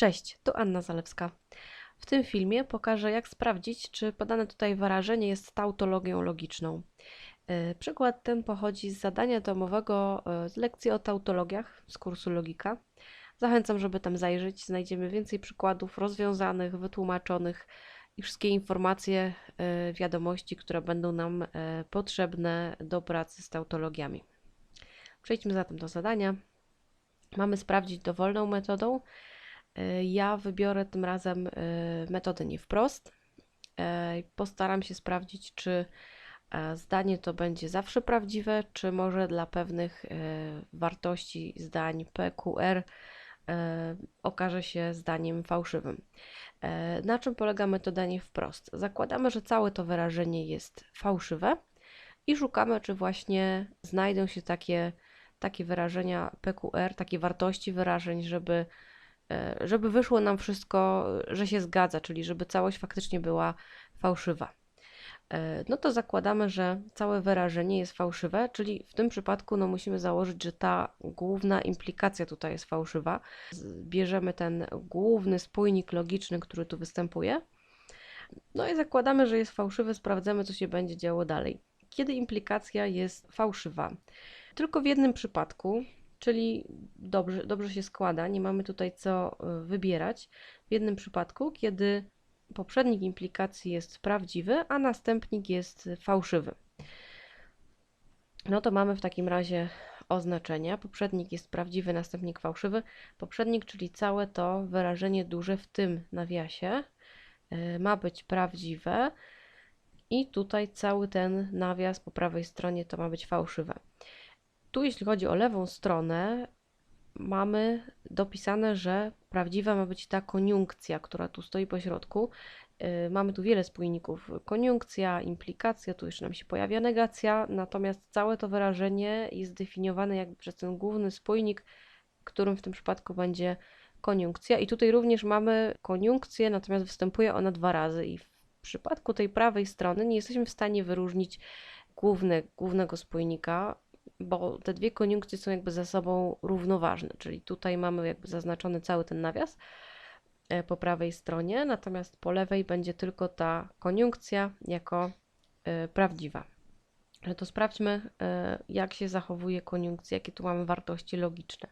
Cześć, tu Anna Zalewska. W tym filmie pokażę, jak sprawdzić, czy podane tutaj wyrażenie jest tautologią logiczną. E, Przykład ten pochodzi z zadania domowego e, z lekcji o tautologiach z kursu Logika. Zachęcam, żeby tam zajrzeć. Znajdziemy więcej przykładów rozwiązanych, wytłumaczonych i wszystkie informacje, e, wiadomości, które będą nam potrzebne do pracy z tautologiami. Przejdźmy zatem do zadania. Mamy sprawdzić dowolną metodą. E, Ja wybiorę tym razem e, metodę nie wprost. E, Postaram się sprawdzić, czy zdanie to będzie zawsze prawdziwe, czy może dla pewnych wartości zdań PQR okaże się zdaniem fałszywym. Na czym polega metoda nie wprost? Zakładamy, że całe to wyrażenie jest fałszywe i szukamy, czy właśnie znajdą się takie, takie wyrażenia PQR, takie wartości wyrażeń, żeby żeby wyszło nam wszystko, że się zgadza, czyli żeby całość faktycznie była fałszywa. E, No to zakładamy, że całe wyrażenie jest fałszywe, czyli w tym przypadku no, musimy założyć, że ta główna implikacja tutaj jest fałszywa. Bierzemy ten główny spójnik logiczny, który tu występuje. No i zakładamy, że jest fałszywy, sprawdzamy, co się będzie działo dalej. Kiedy implikacja jest fałszywa? Tylko w jednym przypadku, czyli dobrze, dobrze się składa, nie mamy tutaj co y, wybierać. W jednym przypadku, kiedy poprzednik implikacji jest prawdziwy, a następnik jest fałszywy. No to mamy w takim razie oznaczenia. Poprzednik jest prawdziwy, następnik fałszywy. Poprzednik, czyli całe to wyrażenie duże w tym nawiasie, y, ma być prawdziwe. I tutaj cały ten nawias po prawej stronie to ma być fałszywe. Tu, jeśli chodzi o lewą stronę, mamy dopisane, że prawdziwa ma być ta koniunkcja, która tu stoi po środku. Yy, Mamy tu wiele spójników. Koniunkcja, implikacja, tu jeszcze nam się pojawia negacja, natomiast całe to wyrażenie jest definiowane jakby przez ten główny spójnik, którym w tym przypadku będzie koniunkcja. I tutaj również mamy koniunkcję, natomiast występuje ona dwa razy. I w przypadku tej prawej strony nie jesteśmy w stanie wyróżnić główne, głównego spójnika, bo te dwie koniunkcje są jakby ze sobą równoważne, czyli tutaj mamy jakby zaznaczony cały ten nawias e, po prawej stronie, natomiast po lewej będzie tylko ta koniunkcja jako e, prawdziwa. To sprawdźmy, e, jak się zachowuje koniunkcja, jakie tu mamy wartości logiczne.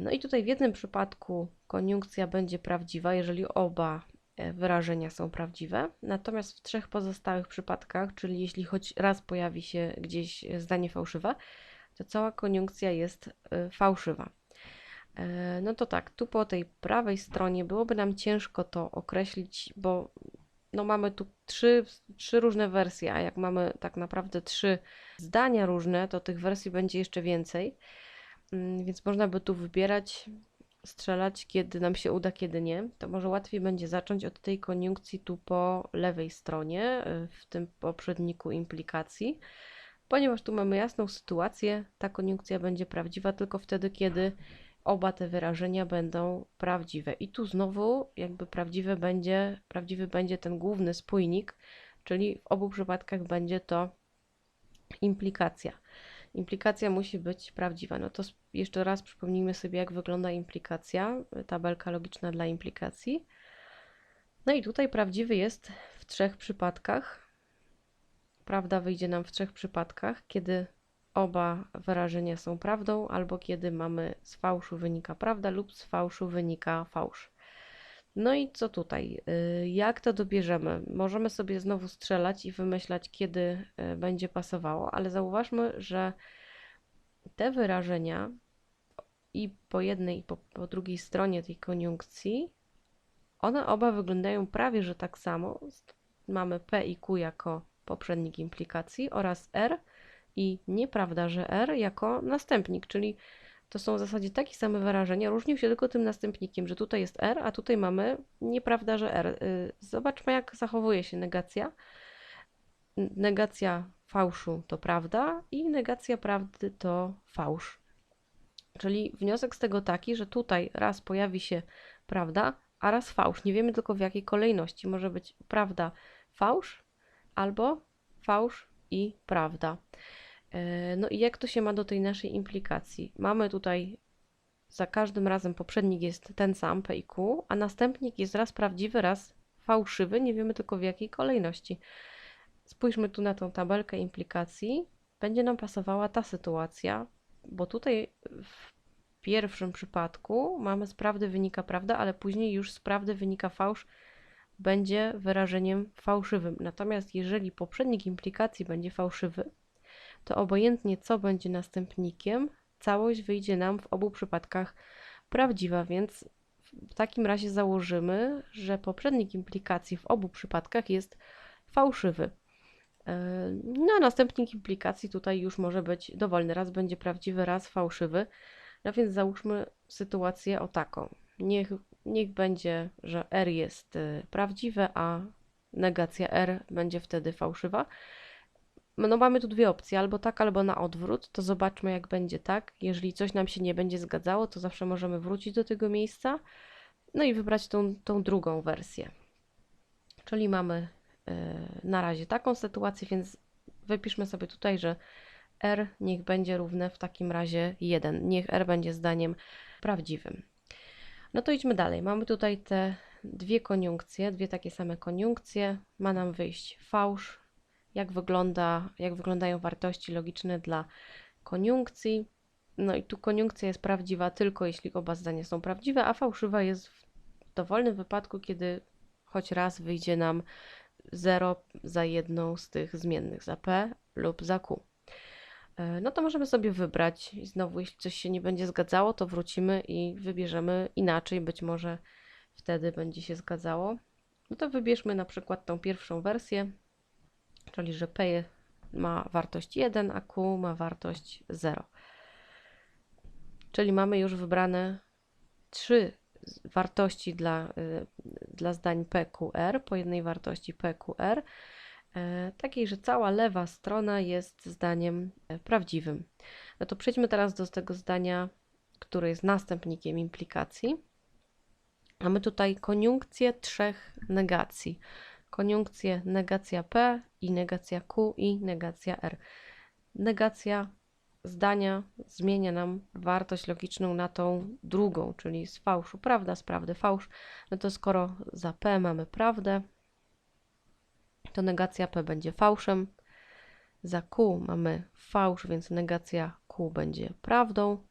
No i tutaj w jednym przypadku koniunkcja będzie prawdziwa, jeżeli oba wyrażenia są prawdziwe, natomiast w trzech pozostałych przypadkach, czyli jeśli choć raz pojawi się gdzieś zdanie fałszywe, to cała koniunkcja jest e, fałszywa. E, No to tak, tu po tej prawej stronie byłoby nam ciężko to określić, bo no mamy tu trzy, trzy różne wersje, a jak mamy tak naprawdę trzy zdania różne, to tych wersji będzie jeszcze więcej. Mm, Więc można by tu wybierać, strzelać, kiedy nam się uda, kiedy nie. To może łatwiej będzie zacząć od tej koniunkcji tu po lewej stronie, y, w tym poprzedniku implikacji, ponieważ tu mamy jasną sytuację, ta koniunkcja będzie prawdziwa tylko wtedy, kiedy oba te wyrażenia będą prawdziwe. I tu znowu jakby prawdziwe będzie, prawdziwy będzie ten główny spójnik, czyli w obu przypadkach będzie to implikacja. Implikacja musi być prawdziwa. No to jeszcze raz przypomnijmy sobie, jak wygląda implikacja, tabelka logiczna dla implikacji. No i tutaj prawdziwy jest w trzech przypadkach. Prawda wyjdzie nam w trzech przypadkach, kiedy oba wyrażenia są prawdą, albo kiedy mamy z fałszu wynika prawda lub z fałszu wynika fałsz. No i co tutaj? Y, Jak to dobierzemy? Możemy sobie znowu strzelać i wymyślać, kiedy y, będzie pasowało, ale zauważmy, że te wyrażenia i po jednej, i po, po drugiej stronie tej koniunkcji, one oba wyglądają prawie że tak samo. Mamy P i Q jako poprzednik implikacji oraz R i nieprawda, że R jako następnik, czyli to są w zasadzie takie same wyrażenia, różnią się tylko tym następnikiem, że tutaj jest R, a tutaj mamy nieprawda, że R. Y, Zobaczmy, jak zachowuje się negacja. Negacja fałszu to prawda i negacja prawdy to fałsz. Czyli wniosek z tego taki, że tutaj raz pojawi się prawda, a raz fałsz. Nie wiemy tylko w jakiej kolejności. Może być prawda, fałsz albo fałsz i prawda. E, No i jak to się ma do tej naszej implikacji? Mamy tutaj za każdym razem poprzednik jest ten sam, P i Q, a następnik jest raz prawdziwy, raz fałszywy, nie wiemy tylko w jakiej kolejności. Spójrzmy tu na tą tabelkę implikacji. Będzie nam pasowała ta sytuacja, bo tutaj w pierwszym przypadku mamy z prawdy wynika prawda, ale później już z prawdy wynika fałsz, będzie wyrażeniem fałszywym. Natomiast jeżeli poprzednik implikacji będzie fałszywy, to obojętnie co będzie następnikiem, całość wyjdzie nam w obu przypadkach prawdziwa, więc w takim razie założymy, że poprzednik implikacji w obu przypadkach jest fałszywy. E, no a następnik implikacji tutaj już może być dowolny. Raz będzie prawdziwy, raz fałszywy. No więc załóżmy sytuację o taką. Niech, niech będzie, że R jest y, prawdziwe, a negacja R będzie wtedy fałszywa. No mamy tu dwie opcje, albo tak, albo na odwrót. To zobaczmy, jak będzie tak. Jeżeli coś nam się nie będzie zgadzało, to zawsze możemy wrócić do tego miejsca, no i wybrać tą, tą drugą wersję. Czyli mamy yy, na razie taką sytuację, więc wypiszmy sobie tutaj, że R niech będzie równe w takim razie 1. Niech R będzie zdaniem prawdziwym. No to idźmy dalej. Mamy tutaj te dwie koniunkcje, dwie takie same koniunkcje. Ma nam wyjść fałsz. Jak, wygląda, jak wyglądają wartości logiczne dla koniunkcji. No i tu koniunkcja jest prawdziwa tylko jeśli oba zdania są prawdziwe, a fałszywa jest w dowolnym wypadku, kiedy choć raz wyjdzie nam 0 za jedną z tych zmiennych, za P lub za Q. E, no to możemy sobie wybrać i znowu, jeśli coś się nie będzie zgadzało, to wrócimy i wybierzemy inaczej, być może wtedy będzie się zgadzało. No to wybierzmy na przykład tą pierwszą wersję, czyli że P ma wartość 1, a Q ma wartość 0. Czyli mamy już wybrane trzy wartości dla, y, dla zdań PQR, po jednej wartości PQR. E, takiej, że cała lewa strona jest zdaniem e, prawdziwym. No to przejdźmy teraz do tego zdania, które jest następnikiem implikacji. Mamy tutaj koniunkcję trzech negacji. Koniunkcję negacja P i negacja Q i negacja R. Negacja zdania zmienia nam wartość logiczną na tą drugą, czyli z fałszu prawda, z prawdy fałsz. No to skoro za P mamy prawdę, to negacja P będzie fałszem. Za Q mamy fałsz, więc negacja Q będzie prawdą.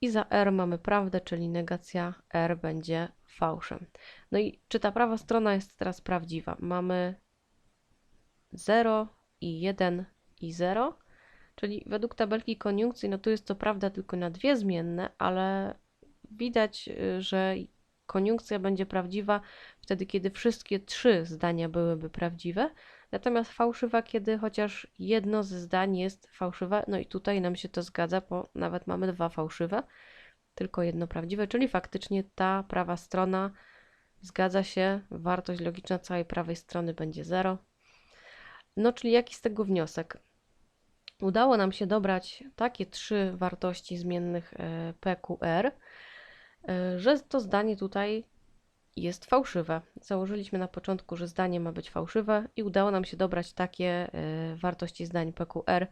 I za R mamy prawdę, czyli negacja R będzie fałszem. No i czy ta prawa strona jest teraz prawdziwa? Mamy 0 i 1 i 0, czyli według tabelki koniunkcji, no tu jest to prawda tylko na dwie zmienne, ale widać, y, że Koniunkcja będzie prawdziwa wtedy, kiedy wszystkie trzy zdania byłyby prawdziwe, natomiast fałszywa, kiedy chociaż jedno ze zdań jest fałszywe. No i tutaj nam się to zgadza, bo nawet mamy dwa fałszywe, tylko jedno prawdziwe, czyli faktycznie ta prawa strona zgadza się, wartość logiczna całej prawej strony będzie 0. No, czyli jaki z tego wniosek? Udało nam się dobrać takie trzy wartości zmiennych e, PQR, E, że to zdanie tutaj jest fałszywe. Założyliśmy na początku, że zdanie ma być fałszywe i udało nam się dobrać takie e, wartości zdań PQR,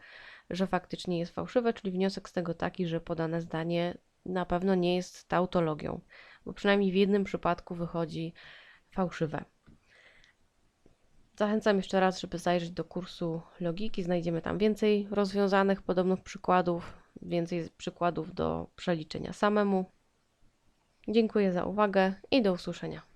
że faktycznie jest fałszywe, czyli wniosek z tego taki, że podane zdanie na pewno nie jest tautologią, bo przynajmniej w jednym przypadku wychodzi fałszywe. Zachęcam jeszcze raz, żeby zajrzeć do kursu logiki. Znajdziemy tam więcej rozwiązanych podobnych przykładów, więcej przykładów do przeliczenia samemu. Dziękuję za uwagę i do usłyszenia.